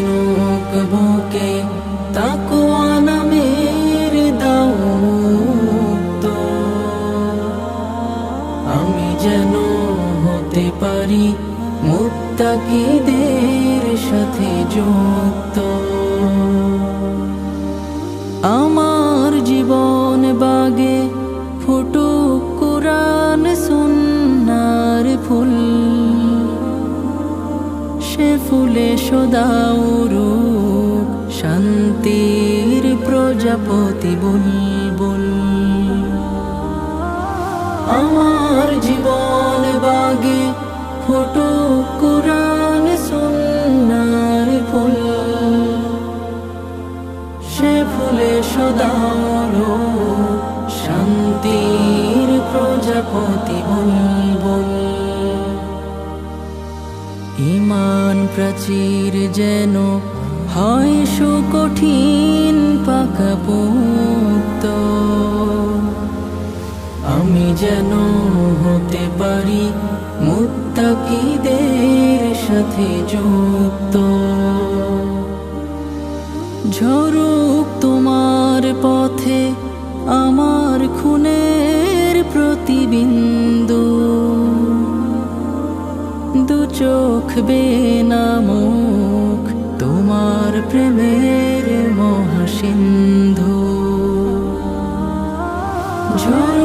চিনুক বুকে তাকুয়া নামের দাউত্ব আমি যেন হতে পারি মুক্তাকিদের সাথে যুক্ত আমার সে ফুলে সদাউরুক শান্তির প্রজাপতি বুলবুল। আমার জীবন বাগে ফটো কোরআন, সুন্নার ফুল। সে ফুলে সদার শান্তির প্রজাপতি বুলবুল। ইমান প্রাচীর যেন হয় সুকঠিন পাকাপোক্ত। আমি যেন হতে পারি মুত্তাকিদের সাথে যুক্ত। ঝরুক চোখ বেনামুখ তোমার প্রেমের মহাসিন্ধু। ঝরুক